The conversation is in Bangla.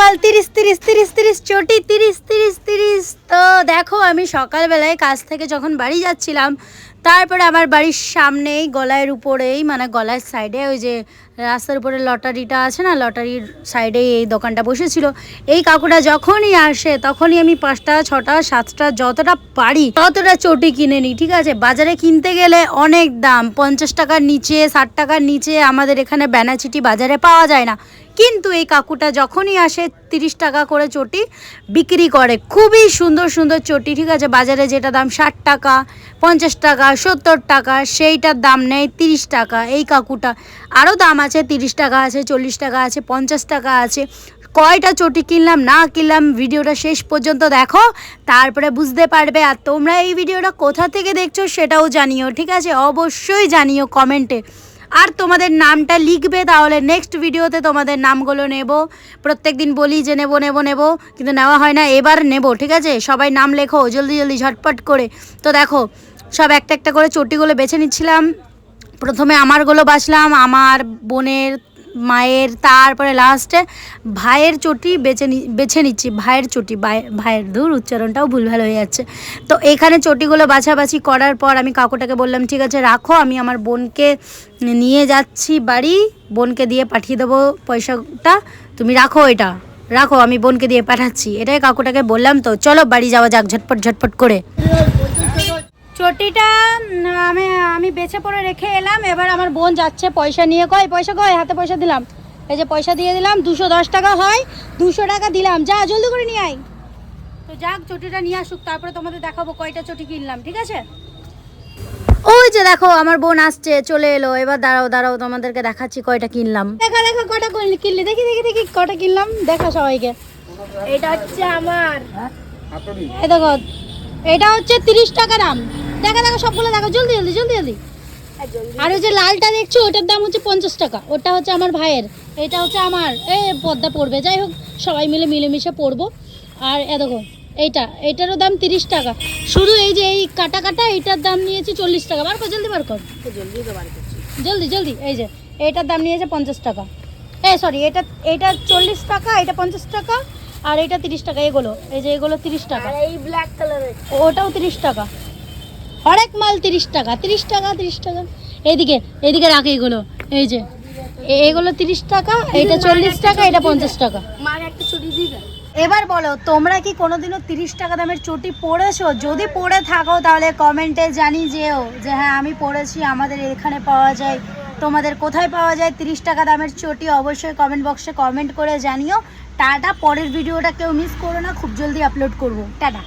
মাল, তিরিশ তিরিশ তিরিশ তিরিশ, চটি, তিরিশ তিরিশ তিরিশ। তো দেখো, আমি সকালবেলায় কাজ থেকে যখন বাড়ি যাচ্ছিলাম তারপরে আমার বাড়ির সামনেই, গলায়ের উপরেই মানে গলার সাইডে ওই যে রাস্তার উপরে লটারিটা আছে না, লটারির সাইডে এই দোকানটা বসেছিল। এই কাকুটা যখনই আসে, তখনই আমি পাঁচটা, ছটা, সাতটা যতটা পারি, ততটা চটি কিনে নিই, ঠিক আছে? বাজারে কিনতে গেলে অনেক দাম, পঞ্চাশ টাকার নিচে, ষাট টাকার নিচে আমাদের এখানে ব্যানাচিটি বাজারে পাওয়া যায় না। কিন্তু এই কাকুটা যখনই আসে, তিরিশ টাকা করে চটি বিক্রি করে। খুবই সুন্দর সুন্দর চটি, ঠিক আছে? বাজারে যেটা দাম ষাট টাকা, পঞ্চাশ টাকা সত্তর টাকা, সেইটার দাম নেয় তিরিশ টাকা। এই কাকুটা আরও দাম আছে, তিরিশ টাকা আছে, চল্লিশ টাকা আছে, পঞ্চাশ টাকা আছে। কয়টা চটি কিনলাম, না কিনলাম, ভিডিওটা শেষ পর্যন্ত দেখো, তারপরে বুঝতে পারবে। আর তোমরা এই ভিডিওটা কোথা থেকে দেখছ সেটাও জানিও, ঠিক আছে? অবশ্যই জানিও কমেন্টে। আর তোমাদের নামটা লিখবে, তাহলে নেক্সট ভিডিওতে তোমাদের নামগুলো নেব। প্রত্যেক দিন বলি যে নেব নেব নেব, কিন্তু নেওয়া হয় না, এবার নেব, ঠিক আছে? সবাই নাম লেখো, জলদি জলদি, ঝটপট করে। তো দেখো সব একটা একটা করে চটিগুলো বেছে নিচ্ছিলাম। প্রথমে আমারগুলো বাছলাম আমার বোনের, মায়ের, তারপরে লাস্টে ভাইয়ের চটি বেছে বেছে নিচ্ছি, ভাইয়ের চটি, ভাই- ভাইয়ের দূর উচ্চারণটাও ভুলভাল হয়ে যাচ্ছে। তো এখানে চটিগুলো বাছাবাছি করার পর আমি কাকুটাকে বললাম, ঠিক আছে, রাখো, আমি আমার বোনকে নিয়ে যাচ্ছি বাড়ি, বোনকে দিয়ে পাঠিয়ে দেবো পয়সাটা। তুমি রাখো এটা, রাখো, আমি বোনকে দিয়ে পাঠাচ্ছি। এটাই কাকুটাকে বললাম তো, চলো বাড়ি যাওয়া যাক, ঝটপট ঝটপট করে। চটিটা আমি আমি বেছে পড়ে রেখে এলাম। এবার আমার বোন যাচ্ছে পয়সা নিয়ে। কয় পয়সা কয় হাতে পয়সা দিলাম। এই যে পয়সা দিয়ে দিলাম দুশো দশ টাকা হয় দুশো টাকা দিলাম। যা জলদি করে নিয়ে আয়। তো যাক চটিটা নিয়ে আসুক তারপরে তোমাদের দেখাবো কয়টা চটি কিনলাম ঠিক আছে? ওই যে দেখো আমার বোন আসছে চলে এলো। এবার দাঁড়াও দাঁড়াও তোমাদেরকে দেখাচ্ছি কয়টা কিনলাম। দেখা দেখা কটা কিনলি কিনলি? দেখি দেখি দেখি কটা কিনলাম। দেখা সবাইকে। এটা হচ্ছে আমার। এই দেখো এটা হচ্ছে তিরিশ টাকা দাম। দেখা দেখো সবগুলো দেখো। জলদি জলদি জলদি জলদি। আর ওই যে লালটা দেখছ ওটার দাম হচ্ছে পঞ্চাশ টাকা। ওটা হচ্ছে আমার ভাইয়ের। এটা হচ্ছে আমার। এ পদ্মা পড়বে। যাই হোক সবাই মিলে মিলেমিশে পড়ব। আর এ দেখো এইটা এইটারও দাম তিরিশ টাকা। শুধু এই যে এই কাটা কাটা এইটার দাম নিয়েছি চল্লিশ টাকা। বার কর জলদি বার কর। জলদি জলদি এই যে এইটার দাম নিয়েছে পঞ্চাশ টাকা। এ সরি এটা এটা চল্লিশ টাকা এটা পঞ্চাশ টাকা আর এটা তিরিশ টাকা। এগুলো এই যে এগুলো তিরিশ টাকা। এই ব্ল্যাক কালারের ওটাও তিরিশ টাকা। হরেক মাল তিরিশ টাকা তিরিশ টাকা তিরিশ টাকা। এইদিকে এইদিকে রাখে এগুলো এই যে এগুলো তিরিশ টাকা এটা চল্লিশ টাকা এটা পঞ্চাশ টাকা। এবার বলো, তোমরা কি কোনোদিনও তিরিশ টাকা দামের চটি পড়েছো যদি পড়ে থাকো, তাহলে কমেন্টে জানি যেও যে হ্যাঁ আমি পড়েছি আমাদের এখানে পাওয়া যায়। তোমাদের কোথায় পাওয়া যায় তিরিশ টাকা দামের চটি, অবশ্যই কমেন্ট বক্সে কমেন্ট করে জানিও। টাটা, পরের ভিডিওটা কেউ মিস করো না, খুব জলদি আপলোড করব। টাটা।